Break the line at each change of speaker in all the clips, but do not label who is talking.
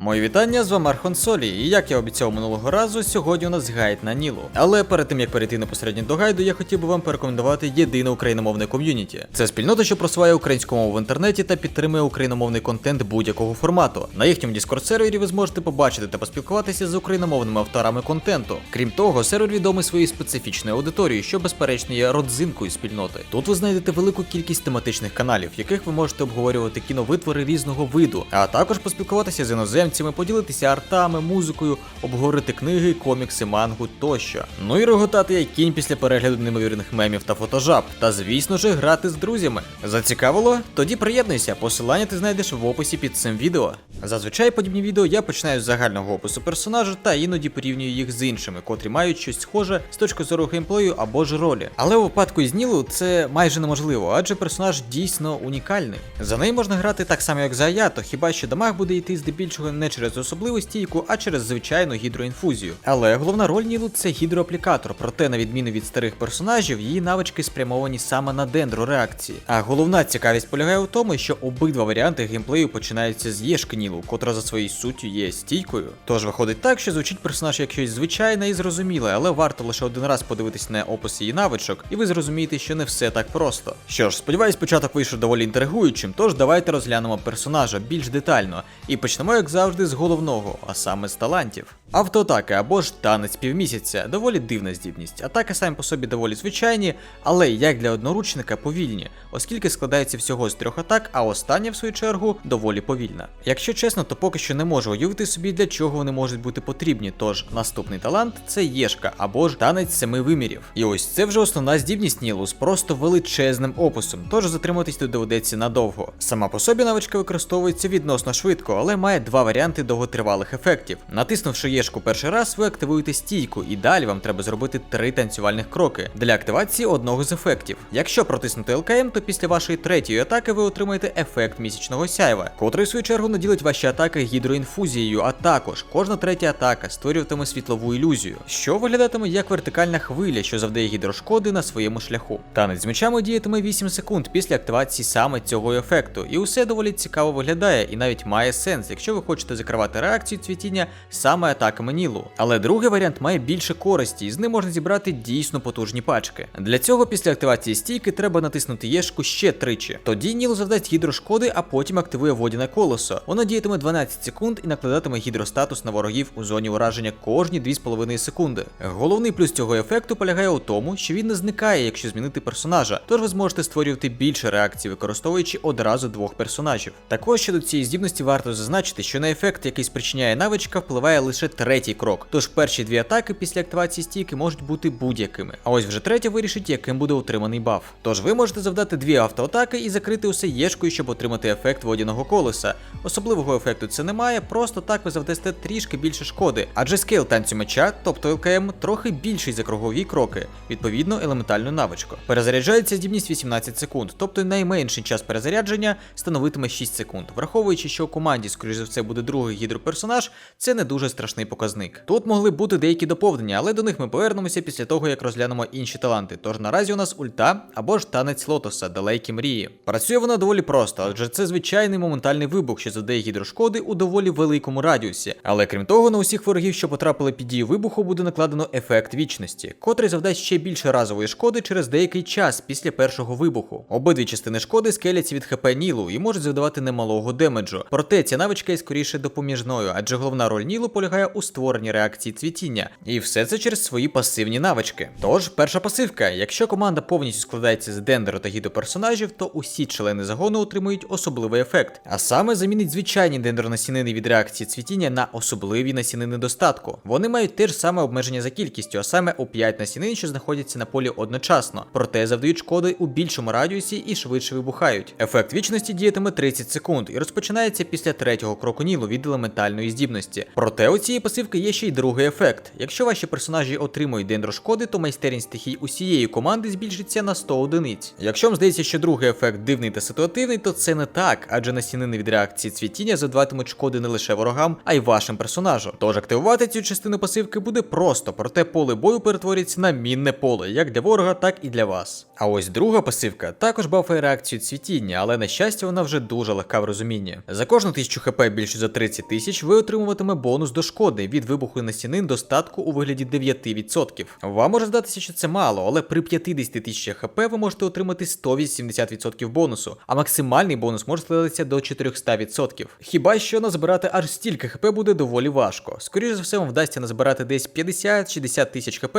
Мої вітання з вами Архон Солі, і як я обіцяв минулого разу, сьогодні у нас гайд на Нілу. Але перед тим як перейти непосередньо до гайду, я хотів би вам порекомендувати єдине україномовне ком'юніті. Це спільнота, що просуває українську мову в інтернеті та підтримує україномовний контент будь-якого формату. На їхньому Discord сервері ви зможете побачити та поспілкуватися з україномовними авторами контенту. Крім того, сервер відомий своєю специфічною аудиторією, що безперечно є родзинкою спільноти. Тут ви знайдете велику кількість тематичних каналів, в яких ви можете обговорювати кіновитвори різного виду, а також поспілкуватися з іноземцями, поділитися артами, музикою, обговорити книги, комікси, мангу тощо. Ну і реготати як кінь після перегляду неймовірних мемів та фотожаб. Та звісно ж грати з друзями. Зацікавило? Тоді приєднуйся, посилання ти знайдеш в описі під цим відео. Зазвичай подібні відео я починаю з загального опису персонажа та іноді порівнюю їх з іншими, котрі мають щось схоже з точки зору геймплею або ж ролі. Але у випадку із Нілу це майже неможливо, адже персонаж дійсно унікальний. За неї можна грати так само, як за Аято, хіба що дамаг буде йти здебільшого не через особливу стійку, а через звичайну гідроінфузію. Але головна роль Нілу це гідроаплікатор, проте, на відміну від старих персонажів, її навички спрямовані саме на дендрореакції. А головна цікавість полягає у тому, що обидва варіанти геймплею починаються з Єшки Нілу, котра за своєю суттю є стійкою. Тож виходить так, що звучить персонаж як щось звичайне і зрозуміле, але варто лише один раз подивитись на опис її навичок, і ви зрозумієте, що не все так просто. Що ж, сподіваюсь, початок вийшов доволі інтригуючим, тож давайте розглянемо персонажа більш детально. І почнемо, як завжди, з головного, а саме з талантів. Автоатаки або ж танець півмісяця доволі дивна здібність. Атаки самі по собі доволі звичайні, але як для одноручника повільні, оскільки складається всього з трьох атак, а остання, в свою чергу, доволі повільна. Якщо чесно, то поки що не можу уявити собі, для чого вони можуть бути потрібні. Тож наступний талант це єшка або ж танець семи вимірів. І ось це вже основна здібність Нілу з просто величезним описом, тож затриматись тут доведеться надовго. Сама по собі навичка використовується відносно швидко, але має два варіанти довготривалих ефектів. Натиснувши єшку перший раз, ви активуєте стійку, і далі вам треба зробити три танцювальних кроки для активації одного з ефектів. Якщо протиснути ЛКМ, то після вашої третьої атаки ви отримаєте ефект місячного сяйва, котрий в свою чергу наділить ваші атаки гідроінфузією, а також кожна третя атака створюватиме світлову ілюзію, що виглядатиме як вертикальна хвиля, що завдає гідрошкоди на своєму шляху. Танець з мечами діятиме 8 секунд після активації саме цього ефекту, і усе доволі цікаво виглядає і навіть має сенс, якщо ви хочете закривати реакцію цвітіння саме атаками. Але другий варіант має більше користі, і з ним можна зібрати дійсно потужні пачки. Для цього після активації стійки треба натиснути єшку ще тричі. Тоді Нілу завдасть гідрошкоди, а потім активує водяне колесо. Воно діятиме 12 секунд і накладатиме гідростатус на ворогів у зоні ураження кожні 2,5 секунди. Головний плюс цього ефекту полягає у тому, що він не зникає, якщо змінити персонажа, тож ви зможете створювати більше реакцій, використовуючи одразу двох персонажів. Також щодо цієї здібності варто зазначити, що на ефект, який спричиняє навичка, впливає лише третій крок. Тож перші дві атаки після активації стійки можуть бути будь-якими. А ось вже третя вирішить, яким буде отриманий баф. Тож ви можете завдати дві автоатаки і закрити усе єшкою, щоб отримати ефект водяного колеса. Особливого ефекту це немає, просто так ви завдасте трішки більше шкоди, адже скейл танцю меча, тобто ЛКМ, трохи більший за кругові кроки, відповідно елементальну навичку. Перезаряджається здібність 18 секунд, тобто найменший час перезарядження становитиме 6 секунд. Враховуючи, що у команді, скоріш за все, буде другий гідроперсонаж, це не дуже страшний показник. Тут могли бути деякі доповнення, але до них ми повернемося після того, як розглянемо інші таланти. Тож наразі у нас ульта або ж танець лотоса, далекі мрії. Працює вона доволі просто, адже це звичайний моментальний вибух, що завдає гідрошкоди у доволі великому радіусі. Але крім того, на усіх ворогів, що потрапили під дію вибуху, буде накладено ефект вічності, котрий завдасть ще більше разової шкоди через деякий час після першого вибуху. Обидві частини шкоди скеляться від ХП Нілу і можуть завдавати немалого демеджу. Проте ця навичка є скоріше допоміжною, адже головна роль Нілу полягає у створенні реакції цвітіння. І все це через свої пасивні навички. Тож, перша пасивка: якщо команда повністю складається з дендеру та гідроперсонажів, то усі члени загону отримують особливий ефект. А саме замінить звичайні дендронасінини від реакції цвітіння на особливі насінини достатку. Вони мають те ж саме обмеження за кількістю, а саме у 5 насінин, що знаходяться на полі одночасно, проте завдають шкоди у більшому радіусі і швидше вибухають. Ефект вічності діятиме 30 секунд і розпочинається після третього кроку Нілу від елементальної здібності. Проте у цієї пасивки є ще й другий ефект. Якщо ваші персонажі отримують дендрошкоди, то майстерність стихій усієї команди збільшиться на 100 одиниць. Якщо вам здається, що другий ефект дивний та ситуативний, то це не так, адже насінини від реакції цвітіння завдаватимуть шкоди не лише ворогам, а й вашим персонажам. Тож активувати цю частину пасивки буде просто, проте поле бою перетворюється на мінне поле, як для ворога, так і для вас. А ось друга пасивка також бафає реакцію цвітіння, але на щастя вона вже дуже легка в розумінні. За кожну тисячу хп більше за 30 тисяч ви отримуватиме бонус до шкоди від вибуху насінин до статку у вигляді 9%. Вам може здатися, що це мало, але при 50 тисячах хп ви можете отримати 180% бонусу, а максимальний бонус може складатися до 400%. Хіба що назбирати аж стільки хп буде доволі важко. Скоріше за все, вам вдасться назбирати десь 50-60 тисяч хп,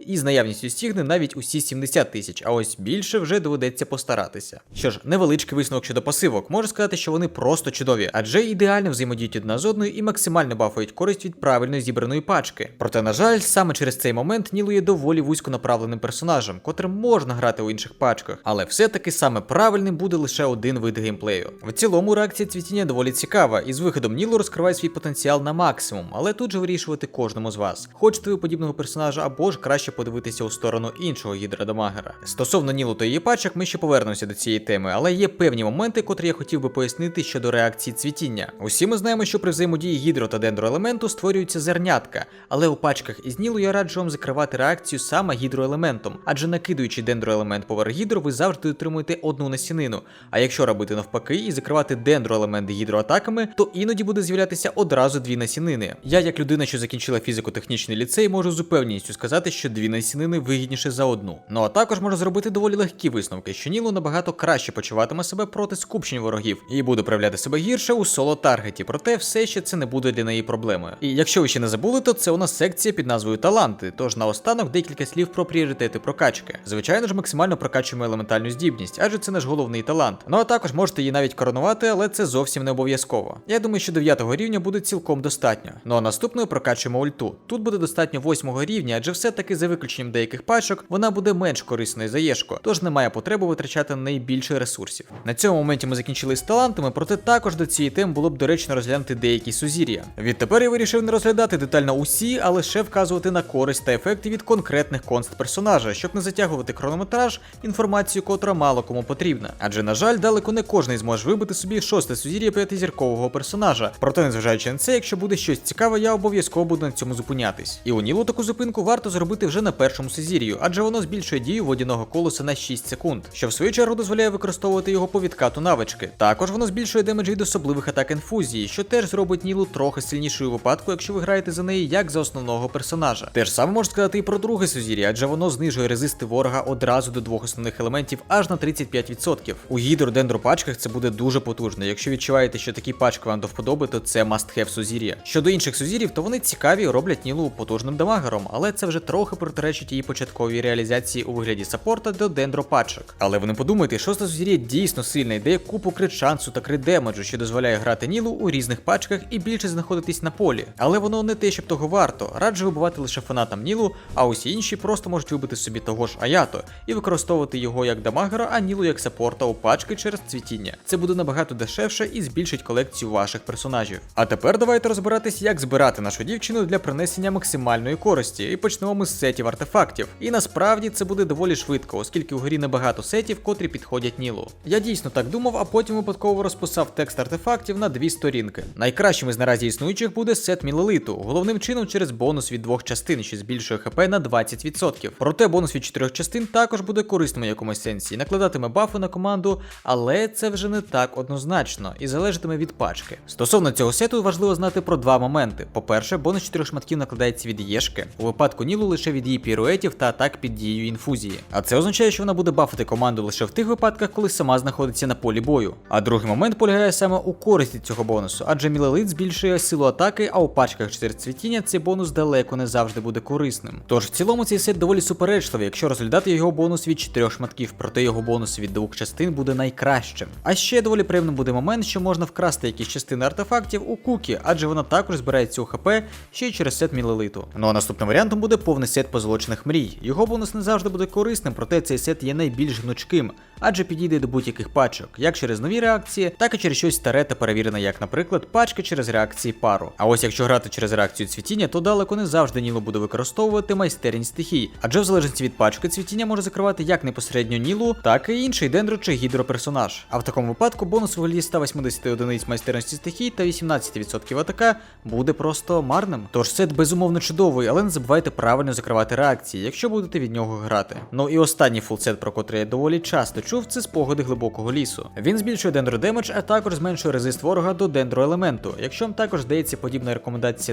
і з наявністю стігни навіть усі 70 тисяч, а ось більше вже доведеться постаратися. Що ж, невеличкий висновок щодо пасивок, можу сказати, що вони просто чудові, адже ідеально взаємодіють одна з одною і максимально бафають користь від правильно зібраної пачки. Проте, на жаль, саме через цей момент Ніло є доволі вузьконаправленим персонажем, котрим можна грати у інших пачках, але все-таки саме правильним буде лише один вид геймплею. В цілому реакція цвітіння доволі цікава, і з виходом Ніло розкриває свій потенціал на максимум, але тут же вирішувати кожному з вас. Хочете ви подібного персонажа або ж краще подивитися у сторону іншого гідродамагера. Стосовно Нілу та її пачок, ми ще повернемося до цієї теми, але є певні моменти, котрі я хотів би пояснити щодо реакції цвітіння. Усі ми знаємо, що при взаємодії гідро та дендроелементу створюються зернятка, але у пачках із Нілу я раджу вам закривати реакцію саме гідроелементом, адже накидуючи дендроелемент поверх гідро, ви завжди отримуєте одну насінину. А якщо робити навпаки і закривати дендроелементи гідроатаками, то іноді буде з'являтися одразу дві насінини. Я, як людина, що закінчила фізико-технічний ліцей, можу з упевненістю сказати, що дві насінини вигідніше за одну. Ну а також можна зробити доволі легкі висновки, що Нілу набагато краще почуватиме себе проти скупчень ворогів і буде проявляти себе гірше у соло таргеті, проте все ще це не буде для неї проблемою. І якщо ви ще не забули, то це у нас секція під назвою Таланти. Тож наостанок декілька слів про пріоритети прокачки. Звичайно ж, максимально прокачуємо елементальну здібність, адже це наш головний талант. Ну а також можете її навіть коронувати, але це зовсім не обов'язково. Я думаю, що 9 рівня буде цілком достатньо. Ну а наступною прокачуємо ульту. Тут буде достатньо 8 рівня, адже все-таки за виключенням деяких пачок вона буде менш корисною за єшко, тож немає потреби витрачати на неї більше ресурсів. На цьому моменті ми закінчили з талантами, проте також до цієї теми було б доречно розглянути деякі сузір'я. Відтепер я вирішив не розглядати детально усі, а лише вказувати на користь та ефекти від конкретних конст персонажа, щоб не затягувати хронометраж, інформацію, котра мало кому потрібна. Адже, на жаль, далеко не кожний зможе вибити собі шосте сузір'я п'ятизіркового персонажа. Проте, незважаючи на це, якщо буде щось цікаве, я обов'язково буду на цьому зупинятись. І у Нілу таку зупинку варто зробити вже на першому сузір'ю, адже воно збільшує дію водяного колоса на 6 секунд, що в свою чергу дозволяє використовувати його по відкату навички. Також воно збільшує демедж від особливих атак інфузії, що теж зробить Нілу трохи сильнішою у випадку, якщо ви граєте за неї як за основного персонажа. Те ж саме можна сказати і про друге сузір'я, адже воно знижує резисти ворога одразу до двох основних елементів аж на 35%. У гідродендро пачках це буде дуже потужно. Якщо відчуваєте, що такі пачки вам до вподоби, то це must-have сузір'я. Щодо інших сузір'їв, то вони цікаві роблять Нілу потужним дамагером, але це вже трохи протиречить її початковій реалізації у вигляді саппорта до дендро пачок. Але ви не подумайте, шоста сузір'я дійсно сильна, дає купу крит шансу та крит демеджу, що дозволяє грати Нілу у різних пачках і більше знаходитись на полі. Але воно не те, щоб того варто. Раджу вибивати лише фанатам Нілу, а усі інші просто можуть вибити собі того ж Аято і використовувати його як дамагера, а Нілу як саппорта у пачки через цвітіння. Це буде набагато дешевше і збільшить колекцію ваших персонажів. А тепер давайте розбиратись, як збирати нашу дівчину для принесення максимальної користі. І почнемо ми з сетів артефактів. І насправді це буде доволі швидко, оскільки у грі небагато сетів, котрі підходять Нілу. Я дійсно так думав, а потім випадково розписав текст артефактів на дві сторінки. Найкращим із наразі існуючих буде сет мілелиту, головним чином через бонус від двох частин, що збільшує хп на 20%. Проте бонус від чотирьох частин також буде корисним у якомусь сенсі, накладатиме бафи на команду, але це вже не так однозначно і залежатиме від пачки. Стосовно цього сету важливо знати про два моменти. По-перше, бонус чотирьох шматків накладається від єшки, у випадку Нілу лише від її піруетів та атак під дією інфузії. А це означає, що вона буде бафити команду лише в тих випадках, коли сама знаходиться на полі бою. А другий момент полягає саме у користі цього бонусу, адже мілелит збільшує силу атаки, а у пачках 4 цвітіння цей бонус далеко не завжди буде корисним. Тож в цілому цей сет доволі суперечливий, якщо розглядати його бонус від 4 шматків, проте його бонус від двох частин буде найкращим. А ще доволі приємним буде момент, що можна вкрасти якісь частини артефактів у кукі, адже вона також збирається у ХП ще й через сет мілелиту. Ну а наступним варіантом буде повний сет позолочених мрій. Його бонус не завжди буде корисним, проте цей сет є найбільш гнучким, адже підійде до будь-яких пачок, як через нові реакції, так і через щось старе та перевірене, як, наприклад, пачки через реакції пару. А ось якщо грати через реакцію цвітіння, то далеко не завжди Нілу буде використовувати майстерність стихій, адже в залежності від пачки цвітіння може закривати як непосередньо Нілу, так і інший дендро чи гідроперсонаж. А в такому випадку бонус у вигляді 180 одиниць майстерності стихій та 18% атака буде просто марним. Тож сет безумовно чудовий, але не забувайте правильно закривати реакції, якщо будете від нього грати. Ну і останній фулсет, про котрий я доволі часто чув, це спогади глибокого лісу. Він збільшує дендро демедж, а також зменшує резист ворога до дендроелементу. Якщо вам також здається подібна рекомендація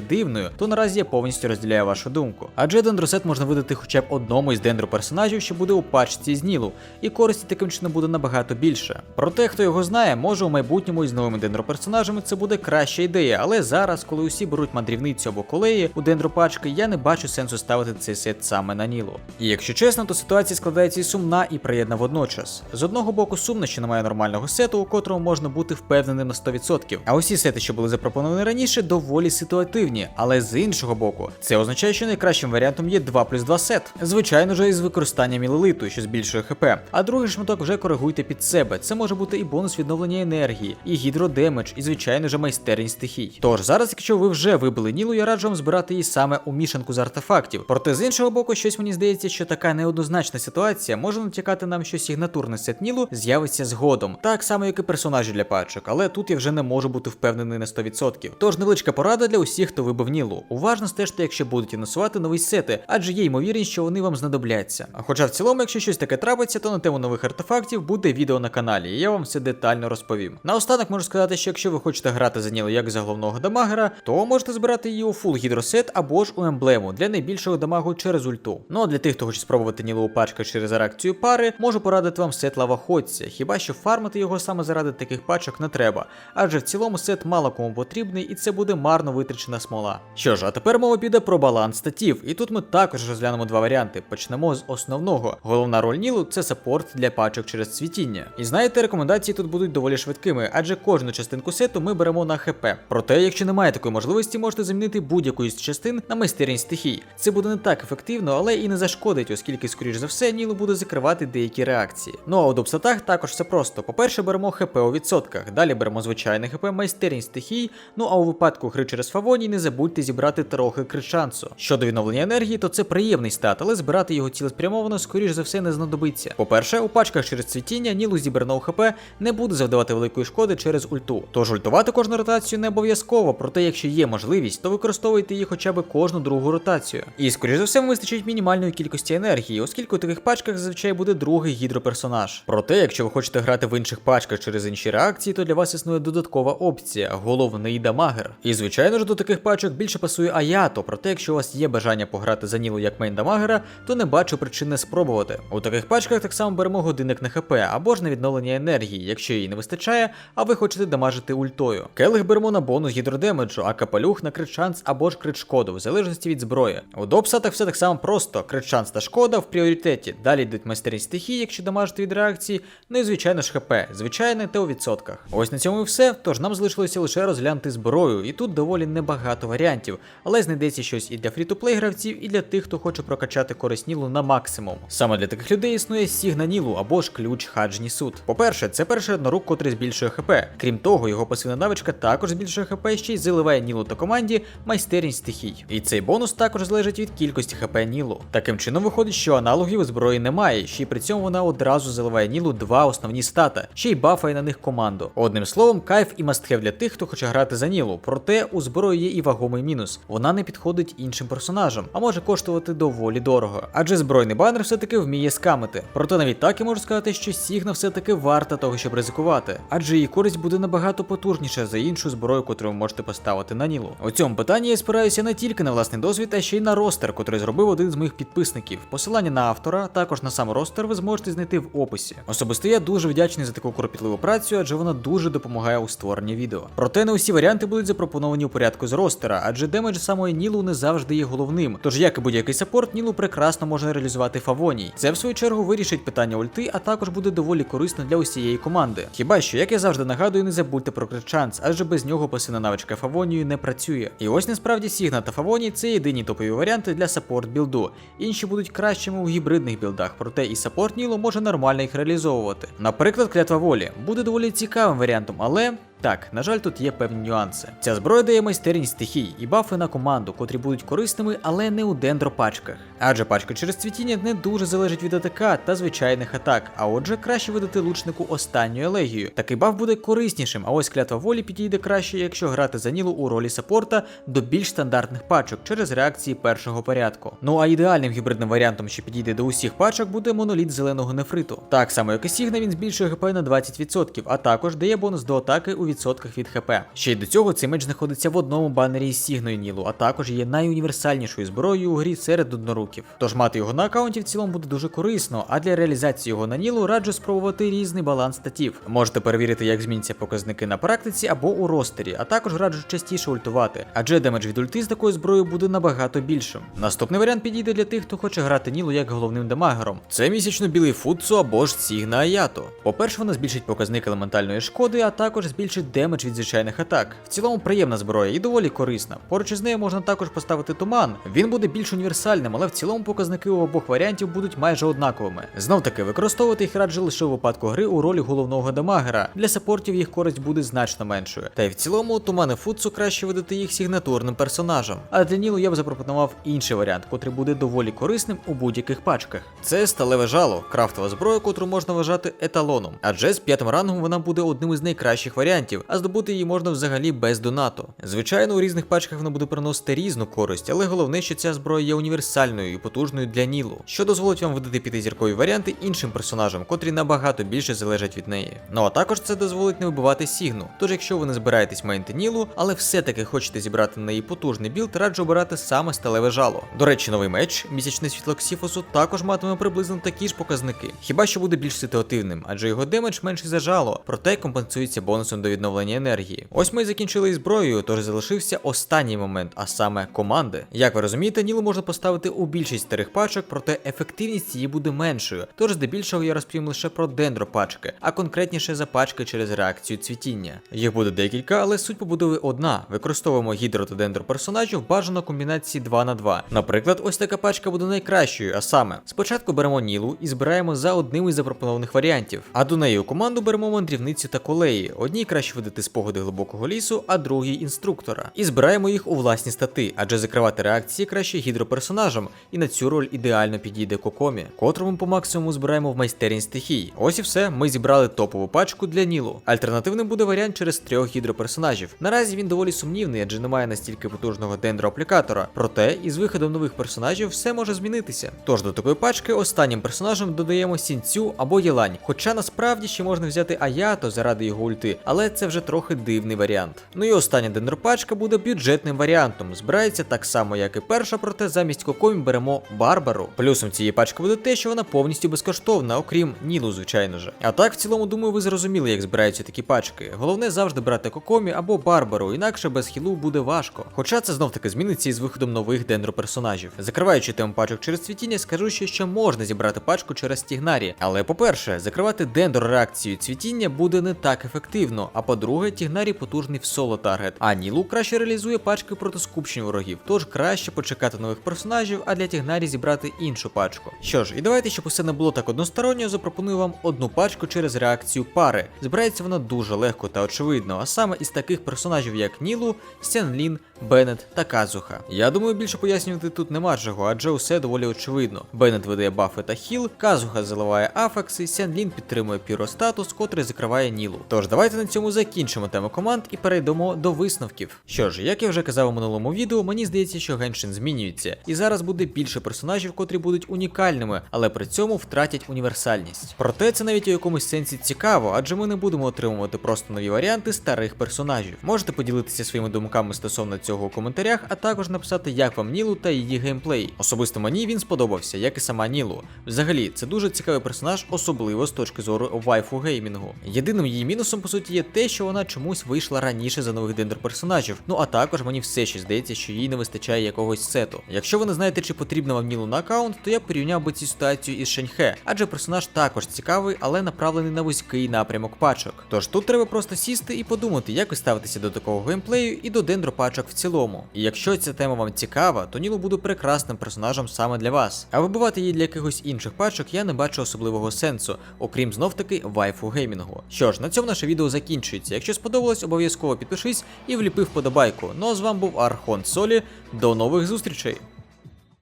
дивною, то наразі я повністю розділяю вашу думку. Адже дендросет можна видати хоча б одному із дендро персонажів, що буде у пачці з Нілу, і користі таким чином буде набагато більше. Проте, хто його знає, може у майбутньому із новими дендроперсонажами це буде краща ідея, але зараз, коли усі беруть мандрівницю або колеї у дендропачки, я не бачу сенсу ставити цей сет саме на Нілу. І якщо чесно, то ситуація складається і сумна, і приєдна водночас. З одного боку, сумно, що немає нормального сету, у котрому можна бути впевненим на 100%. А усі сети, що були запропоновані раніше, доволі ситуативні. Але з іншого боку, це означає, що найкращим варіантом є 2 плюс 2 сет. Звичайно ж, із використанням мілилиту, що збільшує ХП. А другий шматок вже коригуйте під себе. Це може бути і бонус відновлення енергії, і гідродемедж, і звичайно ж майстерність стихій. Тож зараз, якщо ви вже вибили Нілу, я раджу вам збирати її саме у мішанку з артефактів. Проте з іншого боку, щось мені здається, що така неоднозначна ситуація може натякати нам, що сигнатурний сет Нілу з'явиться згодом, так само як і персонажі для пачок, але тут я вже не можу бути впевнений на 100%. Тож невеличка порада для усіх, хто вибив Нілу. Уважно стежте, якщо будуть анонсувати нові сети, адже є ймовірність, що вони вам знадобляться. Хоча в цілому, якщо щось таке трапиться, то на тему нових артефактів буде відео на каналі, і я вам все детально розповім. Наостанок можу сказати, що якщо ви хочете грати за Нілу як за головного дамагера, то можете збирати її у фул гідросет або ж у емблему для найбільшого дамагу через ульту. Ну а для тих, хто хоче спробувати Нілу у пачках через реакцію пари, можу порадити вам сет лавоходця, хіба що фармити його саме заради таких пачок не треба, адже в цілому сет мало кому потрібний і це буде марно витрачена смола. Що ж, а тепер мова піде про баланс статів, і тут ми також розглянемо два варіанти. Почнемо з основного. Головна роль Нілу це саппорт для пачок через цвітіння. І знаєте, рекомендації тут будуть доволі швидкими, адже кожну частинку сету ми беремо на ХП. Проте, якщо немає такої можливості, можете замінити будь-яку із частин на майстерність стихій. Це буде не так ефективно, але і не зашкодить, оскільки, скоріш за все, Нілу буде закривати деякі реакції. Ну а у допсатах також все просто. По-перше, беремо ХП у відсотках, далі беремо звичайне ХП, майстерність стихій. Ну а у випадку гри через фавоній не забудьте зібрати трохи крит шансу. Щодо відновлення енергії, то це приємний стат, але збирати його цілеспрямовано, скоріш за все, не знадобиться. По-перше, у пачках через цвітіння Нілу зібраного ХП не буде завдавати великої шкоди через ульту. Тож ультувати кожну ротацію не обов'язково, проте якщо є можливість, то використовуйте її хоча б кожну другу ротацію. І скоріш за все, вистачить мінімальної кількості енергії, оскільки у таких пачках зазвичай буде другий гідроперсонаж. Проте, якщо ви хочете грати в інших пачках через інші реакції, то для вас існує додаткова опція головний дамагер. І звичайно ж до таких пачок більше пасує Аято, проте якщо у вас є бажання пограти за Нілу як мейн дамагера, то не бачу причин не спробувати. У таких пачках так само беремо годинник на ХП або ж на відновлення енергії, якщо її не вистачає, а ви хочете дамажити ультою. Келих беремо на бонус гідродемеджу, а капелюх на крит шанс або ж крит шкоду, в залежності від зброї. У допсатах все так само просто: крит та шкода в пріоритеті. Далі йдуть майстерність стихії, якщо дамажити від реакції, ну і звичайно ж ХП, звичайне та у відсотках. Ось на цьому і все. Тож нам залишилося лише розглянути зброю, і тут доволі небагато варіантів, але знайдеться щось і для фрі-то-плей гравців, і для тих, хто хоче прокачати користь Нілу на максимум. Саме для таких людей існує Сігна Нілу або ж ключ Хаджні Суд. По-перше, це перший однорук, котрий збільшує ХП. Крім того, його пасивна навичка також збільшує ХП, ще й заливає Нілу та команді майстерність стихій. І цей бонус також залежить від кількості ХП Нілу. Таким чином виходить, що аналогів у зброї немає, ще й при цьому вона одразу заливає Нілу два основні стата, ще й бафає на них команду. Одним словом, кайф і мастхев для тих, хто хоче грати за Нілу. Проте у зброї є і вагомий мінус. Вона не підходить іншим персонажам, а може коштувати доволі дорого. Адже збройний банер все-таки вміє скамити. Проте навіть так я можу сказати, що Сігна все-таки варта того, щоб ризикувати. Адже її користь буде набагато потужніша за іншу зброю, яку ви можете поставити на Нілу. У цьому питанні я спираюся не тільки на власний досвід, а ще й на ростер, котрий зробив один з моїх підписників. Посилання на автора, також на сам ростер ви зможете знайти в описі. Особисто я дуже вдячний за таку кропітливу працю, адже вона дуже допомагає у створенні відео. Проте не усі варіанти будуть запропоновані у порядку з ростера, адже демедж самої Нілу не завжди є головним. Тож, як і будь-який саппорт, Нілу прекрасно можна реалізувати фавоній. Це в свою чергу вирішить питання ульти, а також буде доволі корисно для усієї команди. Хіба що, як я завжди нагадую, не забудьте про критчанс, адже без нього пасивна навичка фавонію не працює. І ось насправді Сігна та Фавоній це єдині топові варіанти для саппорт білду. Інші будуть кращими у гібридних білдах, проте і саппорт Ніло може нормально їх реалізовувати. Наприклад, клятва волі буде доволі цікавим варіантом, але Так, на жаль, тут є певні нюанси. Ця зброя дає майстерність стихій і бафи на команду, котрі будуть корисними, але не у дендропачках. Адже пачка через цвітіння не дуже залежить від АТК та звичайних атак, а отже, краще видати лучнику останню елегію. Такий баф буде кориснішим, а ось клятва волі підійде краще, якщо грати за Нілу у ролі саппорта до більш стандартних пачок через реакції першого порядку. Ну а ідеальним гібридним варіантом, що підійде до усіх пачок, буде моноліт зеленого нефриту. Так само, як і Сігна, він збільшує ГП на 20%, а також дає бонус до атаки у відсотках від ХП. Ще й до цього цей меч знаходиться в одному банері із Сігною Нілу, а також є найуніверсальнішою зброєю у грі серед одноруків. Тож мати його на аккаунті в цілому буде дуже корисно, а для реалізації його на Нілу раджу спробувати різний баланс статів. Можете перевірити, як зміняться показники на практиці або у ростері, а також раджу частіше ультувати, адже демедж від ульти з такою зброєю буде набагато більшим. Наступний варіант підійде для тих, хто хоче грати Нілу як головним дамагером. Це місячно білий футсу або ж Сігна Аято. По-перше, вона збільшить показник елементальної шкоди, а також збільшить демедж від звичайних атак. В цілому приємна зброя і доволі корисна. Поруч із нею можна також поставити туман. Він буде більш універсальним, але в цілому показники у обох варіантів будуть майже однаковими. Знов таки, використовувати їх раджу лише у випадку гри у ролі головного дамагера. Для саппортів їх користь буде значно меншою. Та й в цілому тумани футсу краще видати їх сигнатурним персонажам. А для Нілу я б запропонував інший варіант, котрий буде доволі корисним у будь-яких пачках. Це сталеве жало, крафтова зброя, котру можна вважати еталоном. Адже з п'ятим рангом вона буде одним із найкращих варіантів, а здобути її можна взагалі без донату. Звичайно, у різних пачках вона буде приносити різну користь, але головне, що ця зброя є універсальною і потужною для Нілу, що дозволить вам видати п'ятизіркові варіанти іншим персонажам, котрі набагато більше залежать від неї. Ну а також це дозволить не вибивати Сігну. Тож, якщо ви не збираєтесь майнти Нілу, але все-таки хочете зібрати на неї потужний білд, раджу обирати саме сталеве жало. До речі, новий меч, місячний світло Ксіфосу, також матиме приблизно такі ж показники. Хіба що буде більш ситуативним, адже його демедж менший за жало, проте компенсується бонусом до відновлення енергії. Ось ми і закінчили зброєю, тож залишився останній момент, а саме команди. Як ви розумієте, Нілу можна поставити у більшість старих пачок, проте ефективність її буде меншою. Тож здебільшого я розповім лише про дендропачки, а конкретніше за пачки через реакцію цвітіння. Їх буде декілька, але суть побудови одна. Використовуємо гідро та дендро персонажів бажано комбінації 2 на 2. Наприклад, ось така пачка буде найкращою, а саме спочатку беремо Нілу і збираємо за одним із запропонованих варіантів. А до неї у команду беремо мандрівницю та колеї. Одній краще видати спогади глибокого лісу, а другій інструктора. І збираємо їх у власні стати, адже закривати реакції краще гідроперсонажам, і на цю роль ідеально підійде Кокомі, котрому по максимуму збираємо в майстерність стихій. Ось і все, ми зібрали топову пачку для Нілу. Альтернативним буде варіант через трьох гідроперсонажів. Наразі він доволі сумнівний, адже немає настільки потужного дендроаплікатора. Проте із виходом нових персонажів все може змінитися. Тож до такої пачки останнім персонажем додаємо Сінцю або Єлань. Хоча насправді ще можна взяти Аято заради його ульти, але це вже трохи дивний варіант. Ну і остання дендропачка буде бюджетним варіантом. Збирається так само, як і перша, проте замість Кокомі беремо Барбару. Плюсом цієї пачки буде те, що вона повністю безкоштовна, окрім Нілу, звичайно ж. А так, в цілому, думаю, ви зрозуміли, як збираються такі пачки. Головне завжди брати Кокомі або Барбару, інакше без хілу буде важко. Хоча це знов таки зміниться із виходом нових дендроперсонажів. Закриваючи тему пачок через цвітіння, скажу що ще, можна зібрати пачку через Тігнарі. Але по-перше, закривати дендро реакцію цвітіння буде не так ефективно. А по-друге, Тігнарі потужний в соло таргет. А Нілу краще реалізує пачки проти скупчень ворогів. Тож краще почекати нових персонажів, а для Тігнарі зібрати іншу пачку. Що ж, і давайте, щоб усе не було так односторонньо, запропоную вам одну пачку через реакцію пари. Збирається вона дуже легко та очевидно, а саме із таких персонажів, як Нілу, Сянлін, Беннет та Казуха. Я думаю, більше пояснювати тут нема чого, адже усе доволі очевидно. Беннет видає бафи та хіл, Казуха заливає афекси, Сянлін підтримує піростатус, котрий закриває Нілу. Тож давайте на цьому закінчимо тему команд і перейдемо до висновків. Що ж, як я вже казав у минулому відео, мені здається, що Геншин змінюється, і зараз буде більше персонажів, котрі будуть унікальними, але при цьому втратять універсальність. Проте це навіть у якомусь сенсі цікаво, адже ми не будемо отримувати просто нові варіанти старих персонажів. Можете поділитися своїми думками стосовно цього у коментарях, а також написати, як вам Нілу та її геймплей. Особисто мені він сподобався, як і сама Нілу. Взагалі, це дуже цікавий персонаж, особливо з точки зору вайфу геймінгу. Єдиним її мінусом, по суті, є те, що вона чомусь вийшла раніше за нових дендроперсонажів. Ну а також мені все ще здається, що їй не вистачає якогось сету. Якщо ви не знаєте, чи потрібна вам Нілу на аккаунт, то я порівняв би цю ситуацію із Шеньхе, адже персонаж також цікавий, але направлений на вузький напрямок пачок. Тож тут треба просто сісти і подумати, як ви ставитеся до такого геймплею і до дендропачок в цілому. І якщо ця тема вам цікава, то Нілу буде прекрасним персонажем саме для вас. А вибивати її для якихось інших пачок я не бачу особливого сенсу, окрім знов таки вайфу геймінгу. Що ж, на цьому наше відео закінчується. Закінчується. Якщо сподобалось, обов'язково підпишись і вліпи вподобайку. Ну а з вами був Архон Солі. До нових зустрічей!